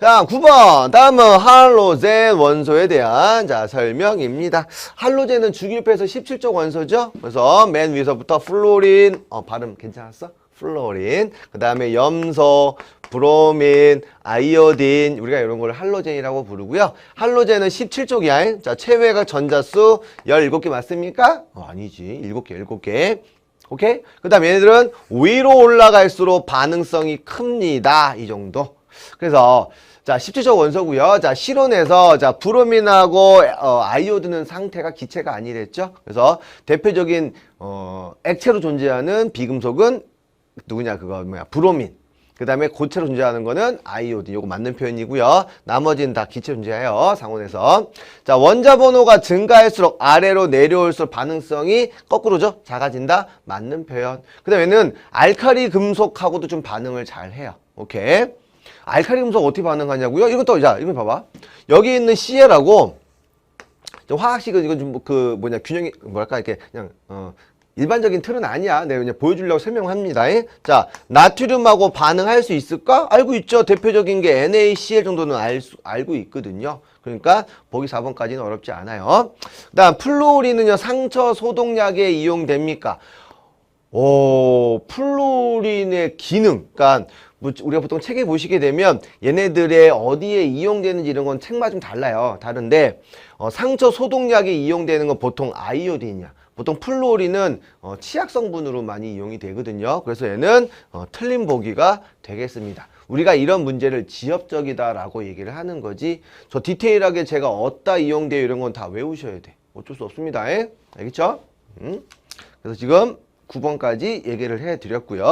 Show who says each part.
Speaker 1: 자, 9번. 다음은 할로젠 원소에 대한 자, 설명입니다. 할로젠은 주기율표에서 17쪽 원소죠? 그래서 맨 위서부터 플로린, 어, 발음 괜찮았어? 플로린. 그 다음에 염소, 브로민, 아이오딘. 우리가 이런 걸 할로젠이라고 부르고요. 할로젠은 17쪽이야. 자, 체외각 전자수 17개 맞습니까? 어, 아니지. 7개, 7개. 오케이? 그 다음 얘네들은 위로 올라갈수록 반응성이 큽니다. 이 정도. 그래서 자 17조 원소고요. 자 실온에서 자 브로민하고 어, 아이오드는 상태가 기체가 아니랬죠. 그래서 대표적인 어, 액체로 존재하는 비금속은 누구냐 그거 뭐야 브로민. 그 다음에 고체로 존재하는 거는 아이오딘. 요거 맞는 표현이고요. 나머지는 다 기체 존재해요. 상온에서. 자, 원자 번호가 증가할수록 아래로 내려올수록 반응성이 거꾸로죠. 작아진다. 맞는 표현. 그 다음에는 알카리 금속하고도 좀 반응을 잘 해요. 오케이. 알카리 금속 어떻게 반응하냐고요? 이것도 자, 이거 봐봐. 여기 있는 CL하고 좀 화학식은 이건 좀 그 뭐냐 균형이 뭐랄까 이렇게 그냥 어 일반적인 틀은 아니야. 내가 그냥 보여주려고 설명합니다. 자, 나트륨하고 반응할 수 있을까? 알고 있죠. 대표적인 게 NaCl 정도는 알 수, 알고 있거든요. 그러니까 보기 4번까지는 어렵지 않아요. 그다음 플로리는요 상처 소독약에 이용됩니까? 오, 플로린의 기능. 그러니까 뭐 우리가 보통 책에 보시게 되면 얘네들의 어디에 이용되는지 이런 건 책마다 좀 달라요. 다른데 어, 상처 소독약에 이용되는 건 보통 아이오딘이야. 보통 플로린은 어, 치약 성분으로 많이 이용이 되거든요. 그래서 얘는 어, 틀린 보기가 되겠습니다. 우리가 이런 문제를 지엽적이다라고 얘기를 하는 거지. 저 디테일하게 제가 어디다 이용돼요 이런 건 다 외우셔야 돼. 어쩔 수 없습니다. 에? 알겠죠? 음? 그래서 지금 9번까지 얘기를 해 드렸고요.